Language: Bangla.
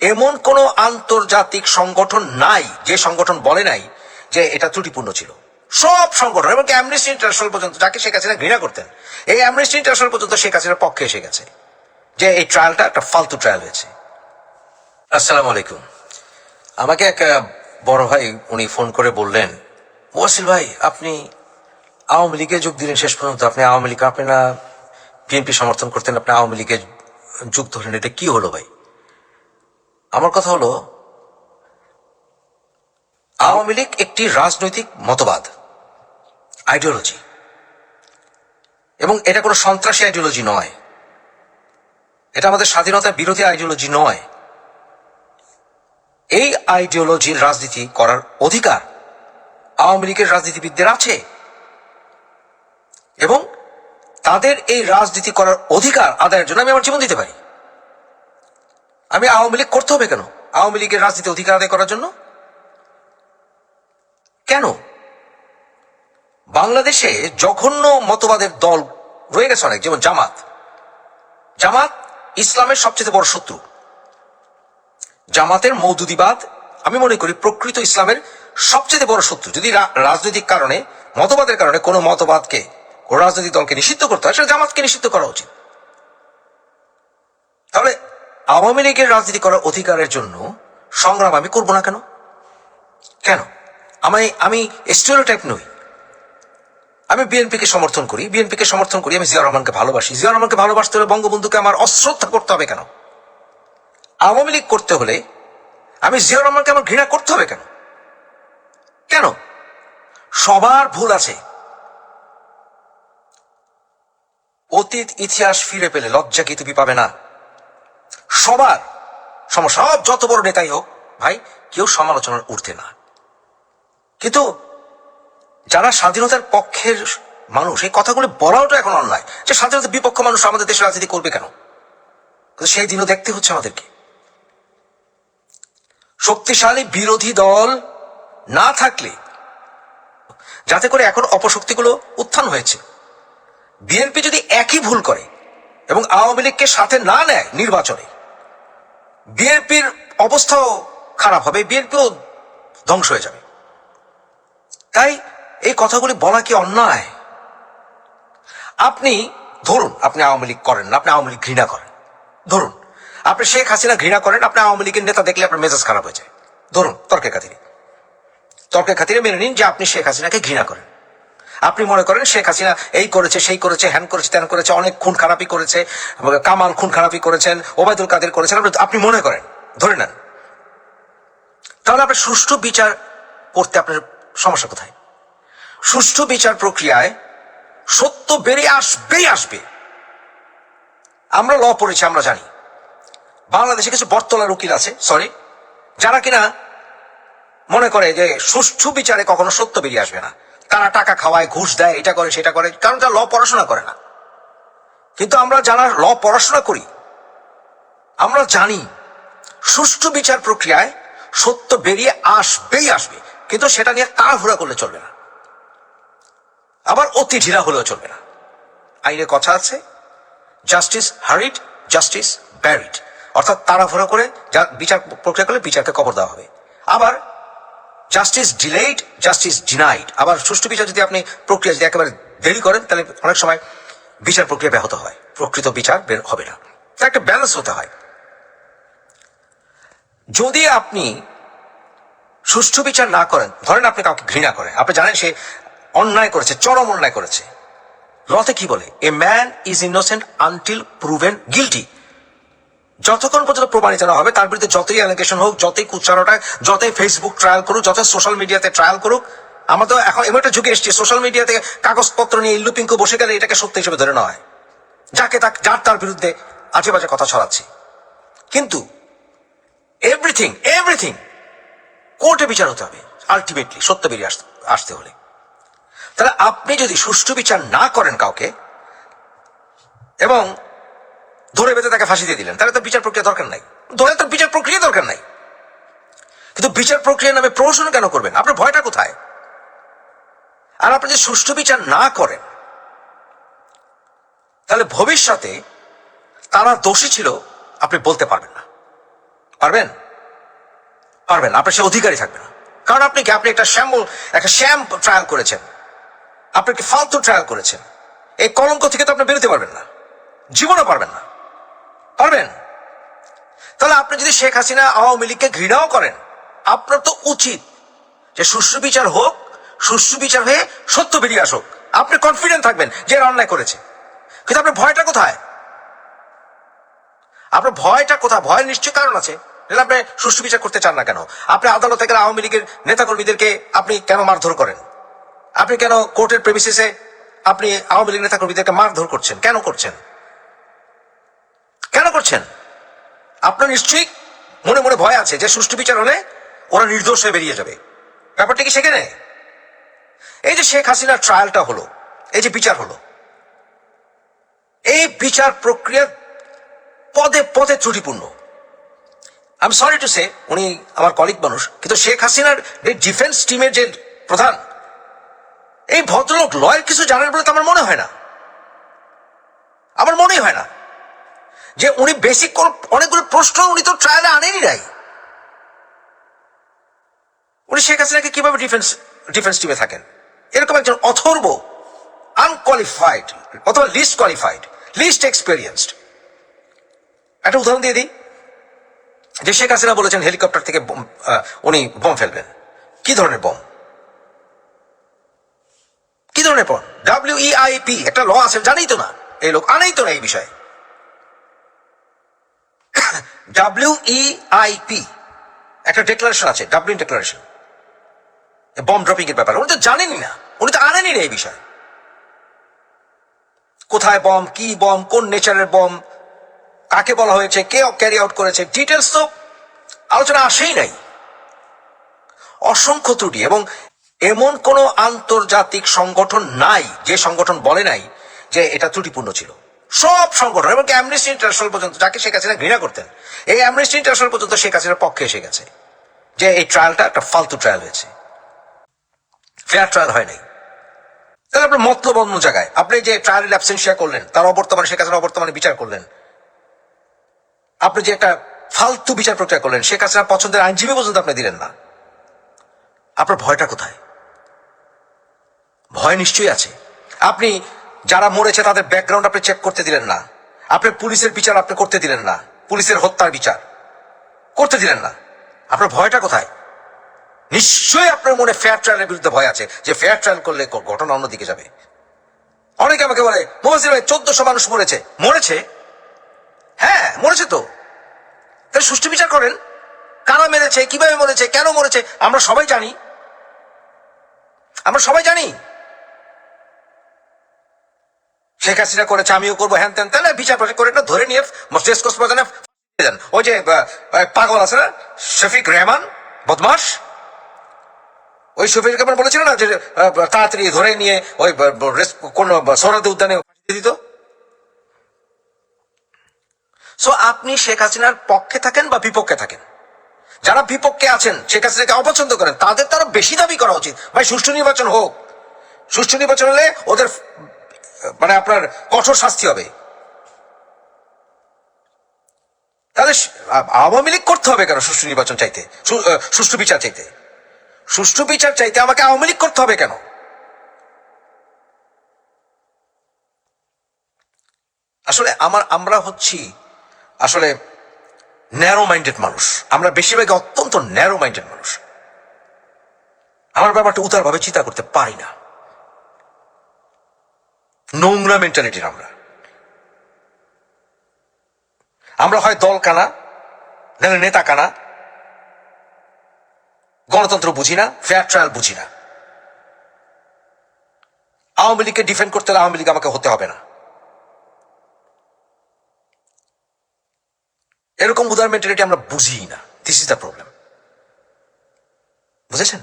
এমন কোন আন্তর্জাতিক সংগঠন নাই, যে সংগঠন বলে নাই যে এটা ত্রুটিপূর্ণ ছিল। সব সংগঠন এমনকি অ্যামনেস্টি ইন্টারন্যাশনাল পর্যন্ত যাকে শেখ হাসিনা ঘৃণা করতেন, এই অ্যামনেস্টি ইন্টারন্যাশনাল পর্যন্ত শেখ হাসিনার পক্ষে এসে গেছে। যে এই ট্রায়ালটা একটা ফালতু ট্রায়াল হয়েছে। আসসালামু আলাইকুম। আমাকে এক বড় ভাই উনি ফোন করে বললেন ওয়াসিল ভাই, আপনি আওয়ামী লীগে যোগ দিলেন শেষ পর্যন্ত, আপনি আওয়ামী লীগ, আপনি না বিএনপি সমর্থন করতেন, আপনি আওয়ামী লীগে যোগ ধরলেন এটা কি হলো ভাই? আমার কথা হলো, আওয়ামী লীগ একটি রাজনৈতিক মতবাদ আইডিওলজি এবং এটা কোনো সন্ত্রাসী আইডিওলজি নয়। এটা আমাদের স্বাধীনতা বিরোধী আইডিওলজি নয়। এই আইডিওলজির রাজনীতি করার অধিকার আওয়ামী লীগের রাজনীতিবিদদের আছে। এবং তাদের এই রাজনীতি করার অধিকার আদায়ের জন্য আমি আমার জীবন দিতে পারি। আমি আওয়ামী লীগ করতে হবে কেন? আওয়ামী লীগের রাজনীতি অধিকার আদায় করার জন্য? কেন? বাংলাদেশে জঘন্য মতবাদের দল রয়ে গেছে অনেক, যেমন জামাত। জামাত ইসলামের সবচেয়ে বড় শত্রু। জামাতের মৌদুদিবাদ আমি মনে করি প্রকৃত ইসলামের সবচেয়ে বড় শত্রু। যদি রাজনৈতিক কারণে, মতবাদের কারণে কোনো মতবাদকে, কোনো রাজনৈতিক দলকে নিষিদ্ধ করতে হয়, সেটা জামাতকে নিষিদ্ধ করা উচিত। তাহলে আওয়ামী লীগের রাজনীতি করার অধিকারের জন্য সংগ্রাম আমি করব না কেন? কেন? আমি আমি স্টেরিওটাইপ নই। আমি বিএনপিকে সমর্থন করি বিএনপিকে সমর্থন করি, আমি জিয়া রহমানকে ভালোবাসি। জিয়া রহমানকে ভালোবাসতে হলে বঙ্গবন্ধুকে আমার অশ্রদ্ধা করতে হবে কেন? আওয়ামী লীগ করতে হলে আমি জিয়া রহমানকে আমার ঘৃণা করতে হবে কেন? কেন? সবার ভুল আছে। অতীত, ইতিহাস ফিরে পেলে লজ্জা কি তুমি পাবে না? সবার সব যত বড় নেতাই হোক, ভাই, কেউ সমালোচনার উঠতে না। কিন্তু যারা স্বাধীনতার পক্ষের মানুষ, এই কথাগুলো বলাও তো এখন অন্যায়। যে স্বাধীনতার বিপক্ষ মানুষ আমাদের দেশে রাজনীতি করবে কেন? সেই দিনও দেখতে হচ্ছে আমাদেরকে। শক্তিশালী বিরোধী দল না থাকলে, যাতে করে এখন অপশক্তিগুলো উত্থান হয়েছে। বিএনপি যদি একই ভুল করে এবং আওয়ামী লীগকে সাথে না নেয় নির্বাচনে বিএনপির অবস্থাও খারাপ হবে, বিএনপিও ধ্বংস হয়ে যাবে। তাই এই কথাগুলি বলা কি অন্যায়? আপনি ধরুন, আপনি আওয়ামী লীগ করেন না, আপনি আওয়ামী লীগ ঘৃণা করেন। ধরুন, আপনি শেখ হাসিনা ঘৃণা করেন, আপনি আওয়ামী লীগের নেতা দেখলে আপনার মেজাজ খারাপ হয়ে যায়। ধরুন, তর্কের খাতিরে। তর্কের খাতিরে মেনে নিন যে আপনি শেখ হাসিনাকে ঘৃণা করেন। আপনি মনে করেন শেখ হাসিনা এই করেছে, সেই করেছে, হ্যান করেছে, ত্যান করেছে, অনেক খুন খারাপি করেছে, কামাল খুন খারাপি করেছেন, ওবায়দুল কাদের করেছেন। আপনি- মনে করেন? ধরে নেন। তাহলে আপনার সুষ্ঠু বিচার করতে আপনার সমস্যা কোথায়? সুষ্ঠু বিচার প্রক্রিয়ায় সত্য বেরিয়ে আসবেই আসবে। আমরা ল পড়েছি, আমরা জানি। বাংলাদেশে কিছু বর্তলার উকিল আছে সরি যারা কিনা মনে করে যে সুষ্ঠু বিচারে কখনো সত্য বেরিয়ে আসবে না। তারা টাকা খাওয়ায়, ঘুষ দেয়, এটা করে, সেটা করে, কারণ তারা ল পড়াশোনা করে না। কিন্তু আমরা যারা ল পড়াশোনা করি, আমরা জানি সুষ্ঠু বিচার প্রক্রিয়ায় সত্য বেরিয়ে আসবেই আসবে, কিন্তু সেটা নিয়ে তাড়াহুড়া করলে চলবে না। আবার অতি ঢিলা হলেও চলবে না। আইনে কথা আছে জাস্টিস হারিড জাস্টিস ব্যারিড অর্থাৎ তাড়াহুড়া করে যা বিচার প্রক্রিয়া করলে বিচারকে কবর দেওয়া হবে। আবার জাস্টিস ডিলেইড জাস্টিস ডিনাইড আবার সুষ্ঠু বিচার যদি আপনি প্রক্রিয়া যদি একেবারে দেরি করেন, তাহলে অনেক সময় বিচার প্রক্রিয়া ব্যাহত হয়। প্রকৃত বিচার বের হবে না। তা একটা ব্যালেন্স হতে হয়। যদি আপনি সুষ্ঠু বিচার না করেন, ধরেন আপনি কাউকে ঘৃণা করেন, আপনি জানেন সে অন্যায় করেছে, চরম অন্যায় করেছে। লতে কি বলে? A man is innocent until proven guilty যতক্ষণ পর্যন্ত প্রমাণিত না হবে, তার বিরুদ্ধে যতই অ্যালিগেশন হোক, যতই কুচ্চারোটা যতই ফেসবুক ট্রায়াল করুক, যতই সোশ্যাল মিডিয়াতে ট্রায়াল করুক, আমাদের এখন এমন একটা যুগে এসছি সোশ্যাল মিডিয়াতে কাগজপত্র নিয়ে ইল্লু পিঙ্কু বসে গেলে এটাকে সত্য হিসেবে ধরে নেওয়া হয়। যাকে তাক, যার তার বিরুদ্ধে আজে বাজে কথা ছড়াচ্ছে। কিন্তু এভরিথিং এভরিথিং কোর্টে বিচার হতে হবে আলটিমেটলি সত্য বেরিয়ে আসতে হলে। তাহলে আপনি যদি সুষ্ঠু বিচার না করেন কাউকে, এবং ধরে বেঁধে তাকে ফাঁসি দিয়ে দিলেন। তাহলে তো বিচার প্রক্রিয়া দরকার নাই। ধরে তো বিচার প্রক্রিয়া দরকার নাই। কিন্তু বিচার প্রক্রিয়া নামে প্রহসন কেন করবেন? আপনার ভয়টা কোথায়? আর আপনি যদি সুষ্ঠু বিচার না করেন, তাহলে ভবিষ্যতে তারা দোষী ছিল, আপনি বলতে পারবেন না। পারবেন? পারবেন। আপনার সে অধিকারই থাকবে না। কারণ আপনি কি? আপনি একটা শ্যাম্বল একটা শ্যাম ট্রায়াল করেছেন। আপনি কি ফালতু ট্রায়াল করেছেন? এই কলঙ্ক থেকে তো আপনি বেরোতে পারবেন না। জীবনও পারবেন না। পারবেন? তাহলে আপনি যদি শেখ হাসিনা আওয়ামী লীগকে ঘৃণাও করেন, আপনার তো উচিত যে সুষ্ঠু বিচার হোক, সুষ্ঠু বিচার হয়ে সত্য বেরিয়ে আসুক। আপনি কনফিডেন্ট থাকবেন যে এরা অন্যায় করেছে। কিন্তু আপনার ভয়টা কোথায়? আপনার ভয়টা কোথায়? ভয়ের নিশ্চয় কারণ আছে। নাহলে আপনি সুষ্ঠু বিচার করতে চান না কেন? আপনি আদালত থেকে আওয়ামী লীগের নেতাকর্মীদেরকে আপনি কেন মারধর করেন? আপনি কেন কোর্টের প্রেমিসিসে আপনি আওয়ামী লীগ নেতাকর্মীদেরকে মারধর করছেন? কেন করছেন? কেন করছেন? আপনার নিশ্চয়ই মনে মনে ভয় আছে যে সুষ্ঠু বিচার হলে ওরা নির্দোষ হয়ে বেরিয়ে যাবে। ব্যাপারটা কি সেখানে? এই যে শেখ হাসিনার ট্রায়ালটা হলো, এই যে বিচার হলো, এই বিচার প্রক্রিয়া পদে পদে ত্রুটিপূর্ণ। আমি সরি টু সে উনি আমার কলিগ মানুষ, কিন্তু শেখ হাসিনার এই ডিফেন্স টিমের যে প্রধান, এই ভদ্রলোক লয়ের কিছু জানার বলে তো আমার মনে হয় না। আমার মনেই হয় না। যে উনি বেসিক অনেকগুলো প্রশ্ন উনি তো ট্রায়ালে আনেনি নাই। উনি শেখ হাসিনাকে কীভাবে ডিফেন্স ডিফেন্স টিমে থাকেন? এরকম একজন অথর্ব আনকোয়ালিফাইড অথবা লিস্ট কোয়ালিফাইড লিস্ট এক্সপেরিয়েন্সড একটা উদাহরণ দিয়ে দিই। যে শেখ হাসিনা বলেছেন হেলিকপ্টার থেকে উনি বোম ফেলবেন। কি ধরনের বোম? কি ধরনের বোম? ডাব্লিউ ইআইপি একটা ল আছে, জানেই তো না? এই লোক আনেই তো না এই বিষয়ে। ডাব্লিউ ইআইপি একটা ডেক্লারেশন আছে ডাবলিন ডেক্লারেশন বম ড্রপিং এর ব্যাপারে। উনি তো জানেনই না। উনি তো আনেনই না এই বিষয়ে। কোথায় বম কি বম কোন নেচারের বম কাকে বলা হয়েছে, কে ক্যারি আউট করেছে ডিটেলস তো আলোচনা আসেই নাই। অসংখ্য ত্রুটি এবং এমন কোন আন্তর্জাতিক সংগঠন নাই, যে সংগঠন বলে নাই যে এটা ত্রুটিপূর্ণ ছিল। সব সংগঠন, এবং অ্যামনেস্টি ইন্টারন্যাশনাল পর্যন্ত, যাকে শেখ হাসিনা ঘৃণা করতেন, এই অ্যামনেস্টি ইন্টারন্যাশনাল পর্যন্ত শেখ হাসিনার পক্ষে এসে গেছে। যে এই ট্রায়ালটা একটা ফালতু ট্রায়াল হয়েছে। ফেয়ার ট্রায়াল হয় নাই। তাহলে আপনার মতলব অন্য জায়গায়। আপনি যে ট্রায়ালের অ্যাবসেন্সিয়া করলেন, তার অবর্তমানে শেখ হাসিনা অবর্তমানে বিচার করলেন। আপনি যে একটা ফালতু বিচার প্রক্রিয়া করলেন, শেখ হাসিনার পছন্দের আইনজীবী পর্যন্ত আপনি দিলেন না। আপনার ভয়টা কোথায়? ভয় নিশ্চয়ই আছে। আপনি যারা মরেছে তাদের ব্যাকগ্রাউন্ড আপনি চেক করতে দিলেন না। আপনি পুলিশের বিচার আপনি করতে দিলেন না। পুলিশের হত্যার বিচার করতে দিলেন না। আপনার ভয়টা কোথায়? নিশ্চয়ই আপনার মনে ফেয়ার ট্রায়ালের বিরুদ্ধে ভয় আছে, যে ফেয়ার ট্রায়াল করলে ঘটনা অন্যদিকে যাবে। অনেকে আমাকে বলে মোবাজির ভাই, চোদ্দশো মানুষ মরেছে। মরেছে? হ্যাঁ মরেছে তো। তাহলে সুষ্ঠু বিচার করেন। কারা মেরেছে, কীভাবে মরেছে, কেন মরেছে, আমরা সবাই জানি। আমরা সবাই জানি। শেখ হাসিনা করেছে, আমিও করব। হ্যান ত্যান, তাহলে বিচার প্রচার করে না, ধরে নিয়ে পর্যন্ত দেন ওই যে পাগল আছে না? শফিক রেহমান বদমাস ওই শফিক রেহমান বলেছিল না যে তাড়াতাড়ি ধরে নিয়ে ওই কোন সৌরাদি উদ্যানে দিত? সো আপনি শেখ হাসিনার পক্ষে থাকেন বা বিপক্ষে থাকেন? যারা বিপক্ষে আছেন, শেখ হাসিনাকে অপছন্দ করেন, তাদের তারা বেশি দাবি করা উচিত। ভাই, সুষ্ঠু নির্বাচন হোক। সুষ্ঠু নির্বাচন হলে ওদের মানে আপনার কঠোর শাস্তি হবে। তাহলে আওয়ামী লীগ করতে হবে কেন সুষ্ঠু নির্বাচন চাইতে? সুষ্ঠু বিচার চাইতে? সুষ্ঠু বিচার চাইতে আমাকে আওয়ামী লীগ করতে হবে কেন? আসলে আমার, আমরা হচ্ছি আসলে ন্যারো মাইন্ডেড মানুষ। আমরা বেশিরভাগ অত্যন্ত ন্যারো মাইন্ডেড মানুষ। আমার ব্যাপারটা উদারভাবে চিন্তা করতে পারি না। নোংরা মেন্টালিটির আমরা। আমরা হয় দল কানা, নাহলে নেতা কানা। গণতন্ত্র বুঝি না ফেয়ার ট্রায়াল বুঝি না। আওয়ামী লীগকে ডিফেন্ড করতে হলে আওয়ামী লীগ আমাকে হতে হবে না। এরকম উদার মেন্টালিটি আমরা বুঝি না। দিস ইজ দ্য প্রবলেম বুঝেছেন?